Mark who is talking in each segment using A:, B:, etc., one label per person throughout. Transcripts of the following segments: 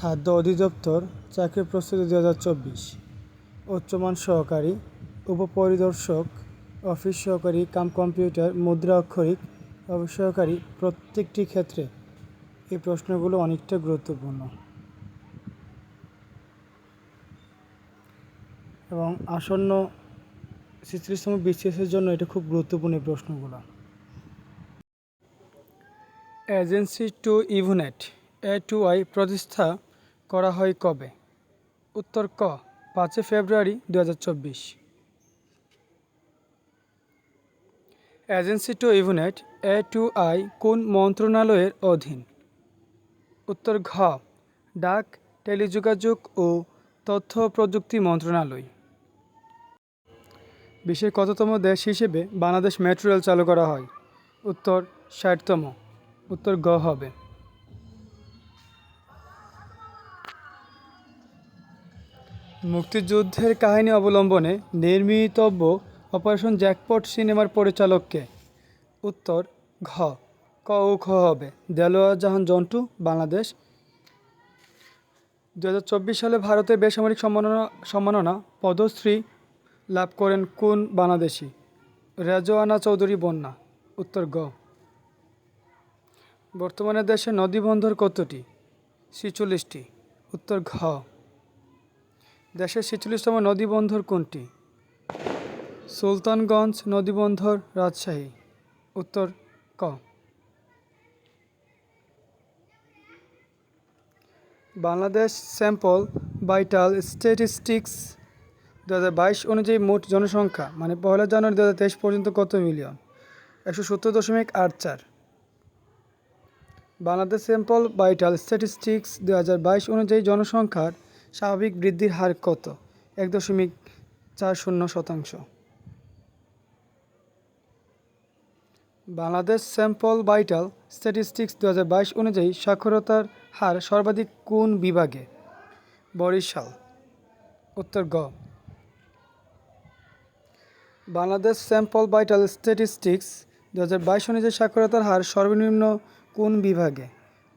A: খাদ্য অধিদপ্তর চাকরি প্রস্তুতি দু হাজার চব্বিশ। উচ্চমান সহকারী, উপপরিদর্শক, অফিস সহকারী, কাম কম্পিউটার, মুদ্রা অক্ষরিক, অফিস সহকারী প্রত্যেকটি ক্ষেত্রে এই প্রশ্নগুলো অনেকটা গুরুত্বপূর্ণ। এবং আসন্ন ছেচল্লিশতম বিসিএসের জন্য এটা খুব গুরুত্বপূর্ণ প্রশ্নগুলো। Agency to evaluate, A two I প্রতিষ্ঠা করা হয় কবে? উত্তর ক, পাঁচই ফেব্রুয়ারি দু হাজার চব্বিশ। Agency to evaluate, A two I কোন মন্ত্রণালয়ের অধীন? উত্তর ঘ, ডাক, টেলিযোগাযোগ ও তথ্য প্রযুক্তি মন্ত্রণালয়। বিশ্বের কততম দেশ হিসেবে বাংলাদেশ মেট্রো রেল চালু করা হয়? উত্তর ষাটতম। উত্তর গ হবে। মুক্তিযুদ্ধের কাহিনী অবলম্বনে নির্মিতব্য অপারেশন জ্যাকপট সিনেমার পরিচালককে। উত্তর, ঘ। ক ও খ হবে। দেলোয়ার জাহান জন্টু, বাংলাদেশ। দুহাজার চব্বিশ সালে ভারতের বেসামরিক সম্মাননা সম্মাননা পদ্মশ্রী লাভ করেন কোন বাংলাদেশি? রেজওয়ানা চৌধুরী বন্যা। উত্তর, গ। বর্তমানে দেশে নদীবন্দর কতটি? ছিচল্লিশটি। উত্তর, ঘ। দেশের ছিচল্লিশতম নদীবন্দর কোনটি? সুলতানগঞ্জ নদীবন্দর, রাজশাহী। উত্তর ক। বাংলাদেশ স্যাম্পল ভাইটাল স্ট্যাটিস্টিক্স দু হাজার বাইশ অনুযায়ী মোট জনসংখ্যা মানে পয়লা জানুয়ারি দু হাজার তেইশ পর্যন্ত কত মিলিয়ন? একশো সত্তর দশমিক আট চার। বাংলাদেশ স্যাম্পল ভাইটাল স্ট্যাটিস্টিক্স দু হাজার বাইশ অনুযায়ী জনসংখ্যার স্বাভাবিক বৃদ্ধির হার কত? এক দশমিক চার শূন্য শতাংশ। বাংলাদেশ স্যাম্পল ভাইটাল স্ট্যাটিস্টিক্স দু হাজার বাইশ অনুযায়ী সাক্ষরতার হার সর্বাধিক কোন বিভাগে? বরিশাল। উত্তর গ। বাংলাদেশ স্যাম্পল ভাইটাল স্ট্যাটিস্টিক্স দু হাজার বাইশ অনুযায়ী সাক্ষরতার হার সর্বনিম্ন কোন বিভাগে?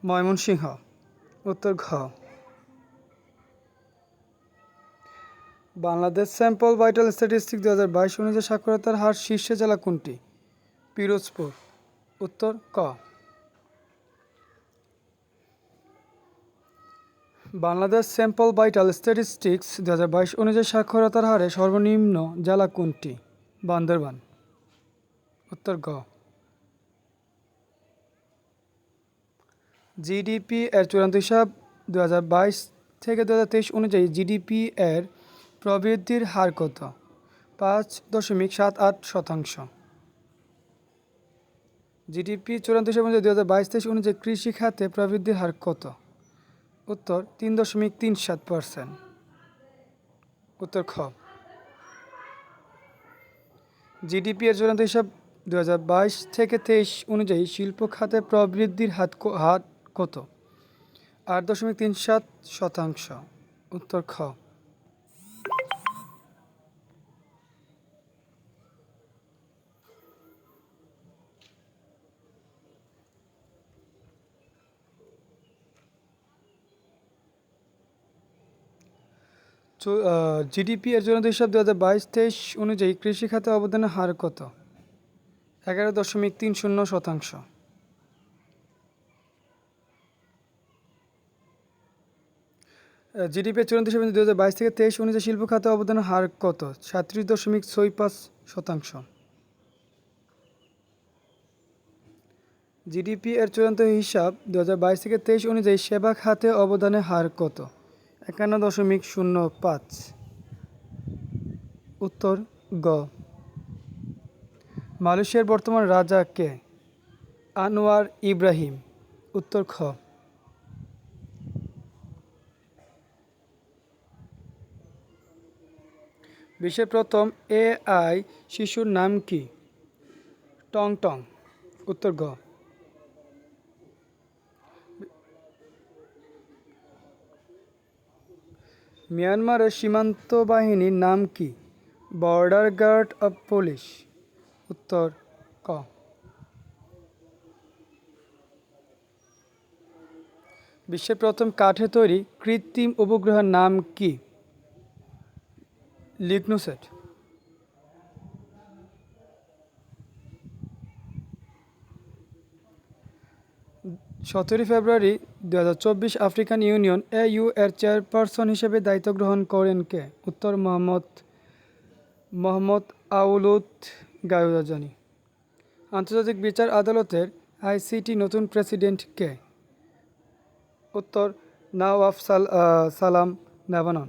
A: ময়মনসিংহ। উত্তর ঘ। বাংলাদেশ স্যাম্পল ভাইটাল স্ট্যাটিস্টিক্স দু হাজার বাইশ অনুযায়ী সাক্ষরতার হার শীর্ষে জেলা কোনটি? পিরোজপুর। উত্তর, ক। বাংলাদেশ স্যাম্পল ভাইটাল স্ট্যাটিস্টিক্স দু হাজার বাইশ অনুযায়ী সাক্ষরতার হারে সর্বনিম্ন জেলা কোনটি? বান্দরবান। উত্তর, গ। জিডিপি এর চূড়ান্ত হিসাব দু হাজার বাইশ থেকে দু হাজার তেইশ অনুযায়ী জিডিপি এর প্রবৃদ্ধির হার কত? পাঁচ দশমিক সাত আট শতাংশ। জিডিপি চূড়ান্ত হিসাব দু হাজার বাইশ তেইশ অনুযায়ী কৃষি খাতে প্রবৃদ্ধির হার কত? উত্তর, তিন দশমিক তিন সাত পার্সেন্ট। উত্তর খ। জিডিপি এর চূড়ান্ত হিসাব দু হাজার বাইশ থেকে তেইশ অনুযায়ী শিল্প খাতে প্রবৃদ্ধির হাত হার কত? আট দশমিক তিন সাত শতাংশ। উত্তর খ। জিডিপি এর জন্য হিসাব দু হাজার বাইশ তেইশ অনুযায়ী কৃষি খাতে অবদানের হার কত? এগারো দশমিক তিন শূন্য শতাংশ। জিডিপি চূড়ান্ত হিসাবে দু হাজার বাইশ থেকে তেইশ অনুযায়ী শিল্প খাতে অবদানের হার কত? সাঁত্রিশ দশমিক ছয় পাঁচ শতাংশ। জিডিপি এর চূড়ান্ত হিসাব দু হাজার বাইশ থেকে তেইশ অনুযায়ী সেবা খাতে অবদানের হার কত? একান্ন দশমিক শূন্য পাঁচ। উত্তর গ। মালয়েশিয়ার বর্তমান রাজা কে? আনোয়ার ইব্রাহিম। উত্তর খ। বিশ্বের প্রথম এআই শিশুর নাম কি? টং টং। উত্তর গ। মিয়ানমারের সীমান্ত বাহিনীর নাম কি? Border guard of police. উত্তর ক। বিশ্বের প্রথম কাঠে তৈরি কৃত্রিম উপগ্রহের নাম কি? লিগনুসেট। সতেরোই ফেব্রুয়ারি দু হাজার চব্বিশ আফ্রিকান ইউনিয়ন এ ইউ এর চেয়ারপারসন হিসেবে দায়িত্ব গ্রহণ করেন কে? উত্তর মোহাম্মদ মোহাম্মদ আউলুত গায়ুরাজানি। আন্তর্জাতিক বিচার আদালতের আইসিটি নতুন প্রেসিডেন্ট কে? উত্তর নওয়াব সাল সালাম নেভানন।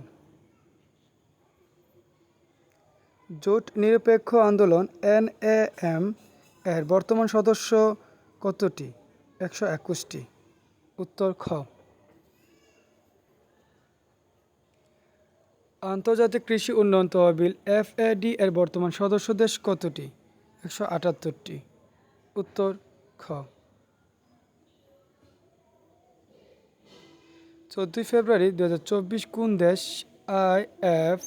A: জোট নিরপেক্ষ আন্দোলন এনএএম এর বর্তমান সদস্য কতটি? একশো একুশটি। উত্তর খ। আন্তর্জাতিক কৃষি উন্নয়ন তহবিল এফএডি এর বর্তমান সদস্য দেশ কতটি? একশো আটাত্তরটি। উত্তর খ। চোদ্দোই ফেব্রুয়ারি দু হাজার চব্বিশ কোন দেশ আই এফ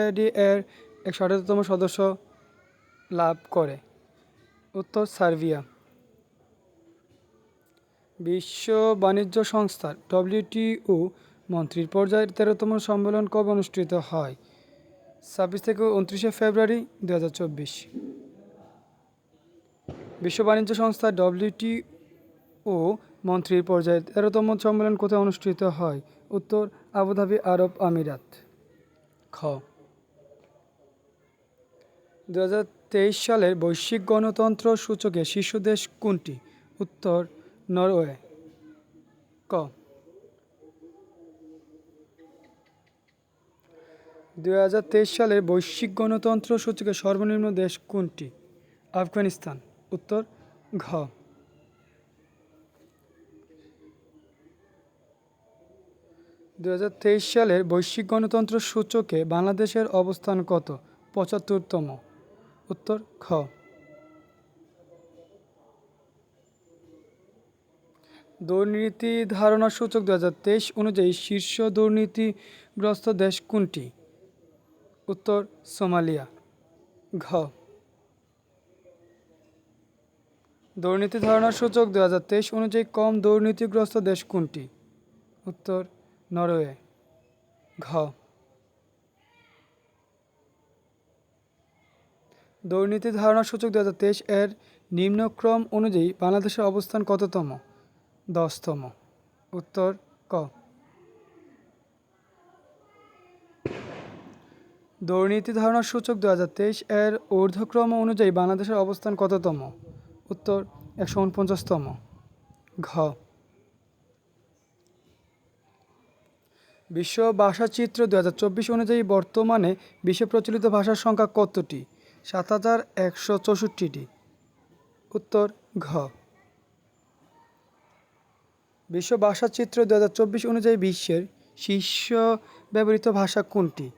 A: এডি এর একশো আঠারোতম সদস্য লাভ করে? উত্তর সার্বিয়া। বিশ্ব বাণিজ্য সংস্থার ডব্লিউটিও মন্ত্রীর পর্যায়ের তেরোতম সম্মেলন কবে অনুষ্ঠিত হয়? ছাব্বিশ থেকে উনত্রিশে ফেব্রুয়ারি দু হাজার চব্বিশ। বিশ্ব বাণিজ্য সংস্থা ডব্লিউটিও মন্ত্রীর পর্যায়ে তেরোতম সম্মেলন কোথায় অনুষ্ঠিত হয়? উত্তর, আবুধাবি, আরব আমিরাত। খ। দু হাজার তেইশ সালের বৈশ্বিক গণতন্ত্র সূচকে শীর্ষ দেশ কোনটি? উত্তর নরওয়ে ক দুই হাজার তেইশ সালের বৈশ্বিক গণতন্ত্র সূচকে সর্বনিম্ন দেশ কোনটি? আফগানিস্তান। উত্তর, ঘ। দু হাজার তেইশ সালের বৈশ্বিক গণতন্ত্র সূচকে বাংলাদেশের অবস্থান কত? পঁচাত্তরতম। উত্তর খ দুর্নীতি ধারণা সূচক দু হাজার তেইশ অনুযায়ী শীর্ষ দুর্নীতিগ্রস্ত দেশ কোনটি? উত্তর, সোমালিয়া। ঘ। দুর্নীতি ধারণা সূচক দু হাজার তেইশ অনুযায়ী কম দুর্নীতিগ্রস্ত দেশ কোনটি? উত্তর, নরওয়ে। ঘ। দুর্নীতি ধারণা সূচক দু হাজার তেইশ এর নিম্নক্রম অনুযায়ী বাংলাদেশের অবস্থান কততম? দশতম। উত্তর ক। দুর্নীতি ধারণা সূচক দু হাজার তেইশ এর ঊর্ধ্বক্রম অনুযায়ী বাংলাদেশের অবস্থান কততম? উত্তর একশো উনপঞ্চাশতম। ঘ। বিশ্ব ভাষাচিত্র দু হাজার চব্বিশ অনুযায়ী বর্তমানে বিশ্বে প্রচলিত ভাষার সংখ্যা কতটি? সাত হাজার একশো চৌষট্টিটি। উত্তর ঘ। বিশ্ব ভাষাচিত্র দু হাজার চব্বিশ অনুযায়ী বিশ্বের শীর্ষ ব্যবহৃত ভাষা কোনটি?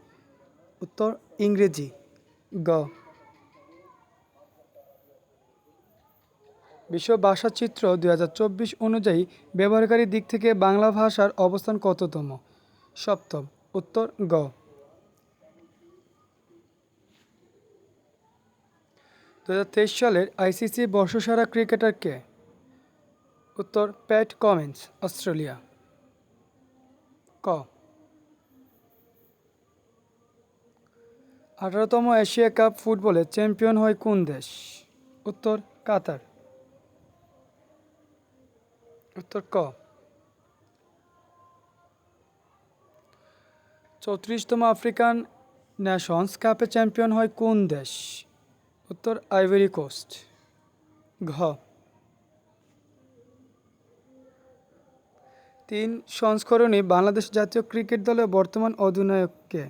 A: উত্তর, ইংরেজি। গ। বিশ্ব ভাষাচিত্র দু হাজার চব্বিশ অনুযায়ী ব্যবহারকারীর দিক থেকে বাংলা ভাষার অবস্থান কততম? সপ্তম। উত্তর, গ। দু হাজার তেইশ সালের আইসিসি বর্ষসেরা ক্রিকেটার কে? উত্তর, প্যাট কমেন্স, অস্ট্রেলিয়া। ক। আঠারোতম এশিয়া কাপ ফুটবলে চ্যাম্পিয়ন হয় কোন দেশ? উত্তর, কাতার। উত্তর, ক। চৌত্রিশতম আফ্রিকান ন্যাশনস কাপে চ্যাম্পিয়ন হয় কোন দেশ? উত্তর, আইভরি কোস্ট। ঘ। তিন সংস্করণে বাংলাদেশ জাতীয় ক্রিকেট দলের বর্তমান অধিনায়ক কে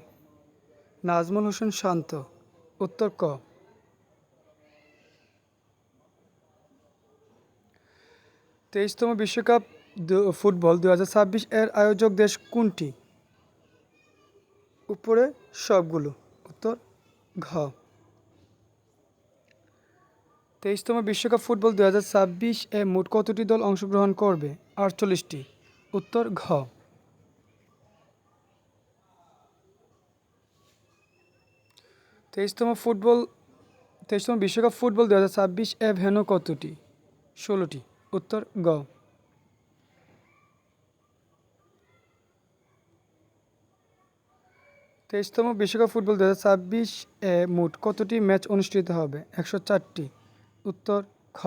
A: নাজমুল হোসেন শান্ত, উত্তর ক। তেইশতম বিশ্বকাপ ফুটবল দু হাজার ছাব্বিশ এর আয়োজক দেশ কোনটি? উপরে সবগুলো, উত্তর ঘ। তেইশতম বিশ্বকাপ ফুটবল দু এ মোট কতটি দল অংশগ্রহণ করবে? আটচল্লিশটি। উত্তর ঘ। তেইশতম ফুটবল, তেইশতম বিশ্বকাপ ফুটবল দু হাজার ছাব্বিশ এ ভেনু কতটি? ষোলোটি। উত্তর গ। তেইশতম বিশ্বকাপ ফুটবল দু হাজার ছাব্বিশ এ মোট কতটি ম্যাচ অনুষ্ঠিত হবে? একশো চারটি। উত্তর খ।